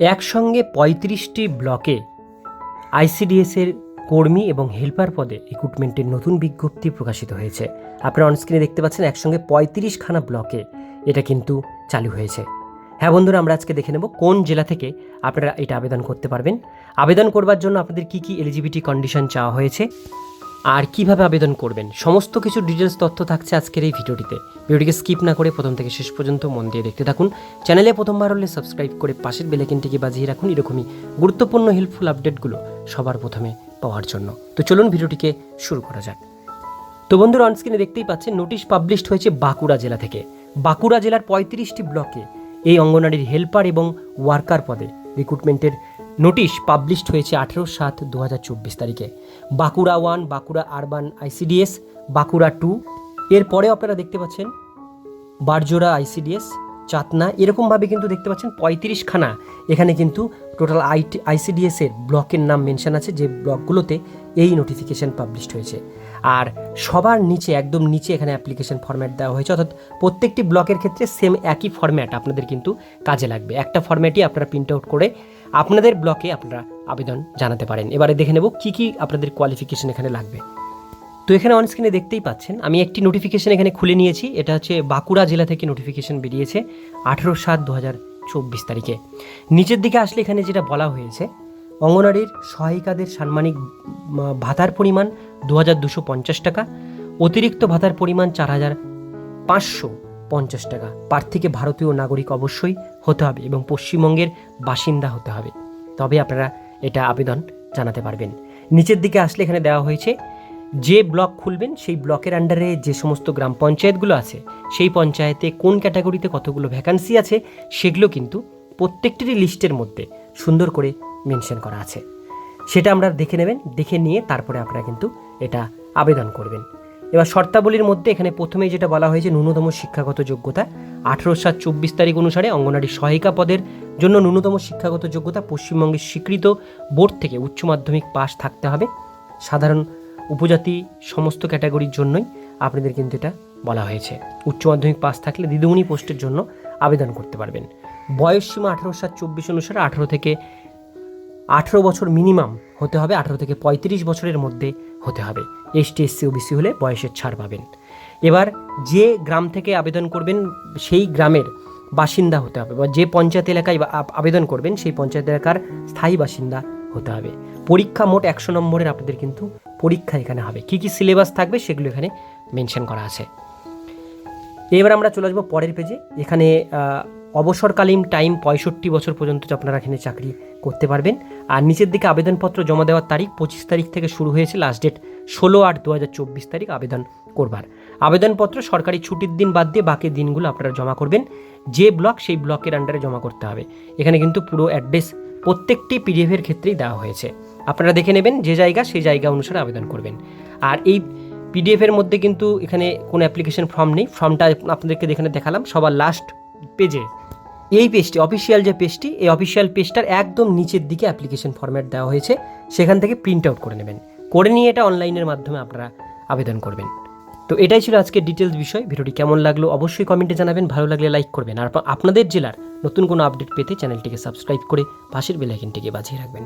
একসঙ্গে পঁয়ত্রিশটি ব্লকে আইসিডিএসের কর্মী এবং হেল্পার পদে রিক্রুটমেন্টের নতুন বিজ্ঞপ্তি প্রকাশিত হয়েছে। আপনারা অনস্ক্রিনে দেখতে পাচ্ছেন একসঙ্গে পঁয়ত্রিশখানা ব্লকে এটা কিন্তু চালু হয়েছে। হ্যাঁ বন্ধুরা, আমরা আজকে দেখে নেব কোন জেলা থেকে আপনারা এটা আবেদন করতে পারবেন। আবেদন করবার জন্য আপনাদের কি কি এলিজিবিলিটি কন্ডিশন চাওয়া হয়েছে? আর কীভাবে আবেদন করবেন? সমস্ত কিছু ডিটেলস তথ্য থাকছে আজকের এই ভিডিওটিতে। ভিডিওটিকে স্কিপ না করে প্রথম থেকে শেষ পর্যন্ত মন দিয়ে দেখতে থাকুন। চ্যানেলে প্রথমবার হলে সাবস্ক্রাইব করে পাশের বেলাইকিনটিকে বাজিয়ে রাখুন এরকমই গুরুত্বপূর্ণ হেল্পফুল আপডেটগুলো সবার প্রথমে পাওয়ার জন্য। তো চলুন ভিডিওটিকে শুরু করা যাক। তো বন্ধুরা অনস্ক্রিনে দেখতেই পাচ্ছেন নোটিশ পাবলিশড হয়েছে বাঁকুড়া জেলা থেকে। বাঁকুড়া জেলার পঁয়ত্রিশটি ব্লকে এই অঙ্গনারীর হেল্পার এবং ওয়ার্কার পদে রিক্রুটমেন্টের নোটিশ পাবলিশড হয়েছে আঠেরো সাত দু চব্বিশ তারিখে। Bankura one, Bankura urban ICDS, Bankura two. এরপরেও আপনারা দেখতে পাচ্ছেন বারজোড়া আইসিডিএস চাতনা, এরকমভাবে কিন্তু দেখতে পাচ্ছেন পঁয়ত্রিশখানা। এখানে কিন্তু টোটাল আইটি আইসিডিএসের ব্লকের নাম মেনশন আছে, যে ব্লকগুলোতে এই নোটিফিকেশন পাবলিশড হয়েছে। আর সবার নিচে, একদম নিচে এখানে অ্যাপ্লিকেশন ফরম্যাট দেওয়া হয়েছে, অর্থাৎ প্রত্যেকটি ব্লকের ক্ষেত্রে সেম একই ফরম্যাট আপনাদের কিন্তু কাজে লাগবে। একটা ফরম্যাটই আপনারা প্রিন্ট আউট করে আপনাদের ব্লকে আপনারা আবেদন জানাতে পারেন। এবারে দেখে নেব কী কী আপনাদের কোয়ালিফিকেশন এখানে লাগবে। তো এখানে অন স্ক্রিনে দেখতেই পাচ্ছেন, আমি একটি নোটিফিকেশন এখানে খুলে নিয়েছি, এটা হচ্ছে বাঁকুড়া জেলা থেকে নোটিফিকেশন বেরিয়েছে আঠেরো সাত দু হাজার চব্বিশ তারিখে। নিচের দিকে আসলে এখানে যেটা বলা হয়েছে অঙ্গনারীর সহায়িকাদের সাম্মানিক ভাতার পরিমাণ দু হাজার দুশো পঞ্চাশ টাকা, অতিরিক্ত ভাতার পরিমাণ চার হাজার পাঁচশো পঞ্চাশ টাকা। প্রার্থীকে ভারতীয় নাগরিক অবশ্যই হতে হবে এবং পশ্চিমবঙ্গের বাসিন্দা হতে হবে। তবে আপনারা এটা আবেদন জানাতে পারবেন। নিচের দিকে আসলে এখানে দেওয়া হয়েছে যে ব্লক খুলবেন, সেই ব্লকের আন্ডারে যে সমস্ত গ্রাম পঞ্চায়েতগুলো আছে, সেই পঞ্চায়েতে কোন ক্যাটাগরিতে কতগুলো ভ্যাকান্সি আছে, সেগুলো কিন্তু প্রত্যেকটিরই লিস্টের মধ্যে সুন্দর করে মেনশন করা আছে। সেটা আমরা দেখে নেবেন, দেখে নিয়ে তারপরে আপনারা কিন্তু এটা আবেদন করবেন। এবার শর্তাবলীর মধ্যে এখানে প্রথমেই যেটা বলা হয়েছে, ন্যূনতম শিক্ষাগত যোগ্যতা। আঠেরো সাত চব্বিশ তারিখ অনুসারে অঙ্গনারী সহায়িকা পদের জন্য ন্যূনতম শিক্ষাগত যোগ্যতা পশ্চিমবঙ্গের স্বীকৃত। বোর্ড থেকে উচ্চ মাধ্যমিক পাশ থাকতে হবে। সাধারণ উপজাতি সমস্ত ক্যাটাগরির জন্যই আপনাদের কিন্তু এটা বলা হয়েছে। উচ্চ মাধ্যমিক পাস থাকলে দিদিমণি পোস্টের জন্য আবেদন করতে পারবেন। বয়স সীমা আঠেরো সাত, চব্বিশ অনুসারে আঠেরো থেকে আঠেরো বছর মিনিমাম হতে হবে, আঠেরো থেকে পঁয়ত্রিশ বছরের মধ্যে হতে হবে। এসটি, এসসি, ওবিসি হলে বয়সের ছাড় পাবেন। এবার যে গ্রাম থেকে আবেদন করবেন, সেই গ্রামের বাসিন্দা হতে হবে বা যে পঞ্চায়েত এলাকায় আবেদন করবেন, সেই পঞ্চায়েত এলাকার স্থায়ী বাসিন্দা হতে হবে। পরীক্ষা মোট একশো নম্বরের আপনাদের কিন্তু পরীক্ষা এখানে হবে। কী কী সিলেবাস থাকবে সেগুলো এখানে মেনশন করা আছে। এবার আমরা চলে আসব পরের পেজে এখানে অবসরকালীন টাইম পঁয়ষট্টি বছর পর্যন্ত আপনারা এখানে চাকরি করতে পারবেন। আর নিচের দিকে আবেদনপত্র জমা দেওয়ার তারিখ পঁচিশ তারিখ থেকে শুরু হয়েছে। লাস্ট ডেট ষোলো আট দু হাজার চব্বিশ তারিখ আবেদন করবার। আবেদনপত্র সরকারি ছুটির দিন বাদ দিয়ে বাকি দিনগুলো আপনারা জমা করবেন। যে ব্লক সেই ব্লকের আন্ডারে জমা করতে হবে। এখানে কিন্তু পুরো অ্যাড্রেস প্রত্যেকটি পিডিএফের ক্ষেত্রেই দেওয়া হয়েছে। আপনারা দেখে নেবেন যে জায়গা, সেই জায়গা অনুসারে আবেদন করবেন। আর এই পিডিএফের মধ্যে কিন্তু এখানে কোনো অ্যাপ্লিকেশন ফর্ম নেই। ফর্মটা আপনাদেরকে এখানে দেখালাম, সবার লাস্ট পেজে এই পেজটি অফিসিয়াল যে পেজটি এই অফিসিয়াল পেজটার একদম নিচের দিকে অ্যাপ্লিকেশন ফর্ম্যাট দেওয়া হয়েছে। সেখান থেকে প্রিন্ট আউট করে নেবেন। করে নিয়ে এটা অনলাইনের মাধ্যমে আপনারা আবেদন করবেন। তো এটাই ছিল আজকের ডিটেলস বিষয়। ভিডিওটি কেমন লাগল অবশ্যই কমেন্টে জানাবেন, ভালো লাগলে লাইক করবেন। আর আপনাদের জেলার নতুন কোনো আপডেট পেতে চ্যানেলটিকে সাবস্ক্রাইব করে পাশের বেলাইকনটিকে বাজিয়ে রাখবেন।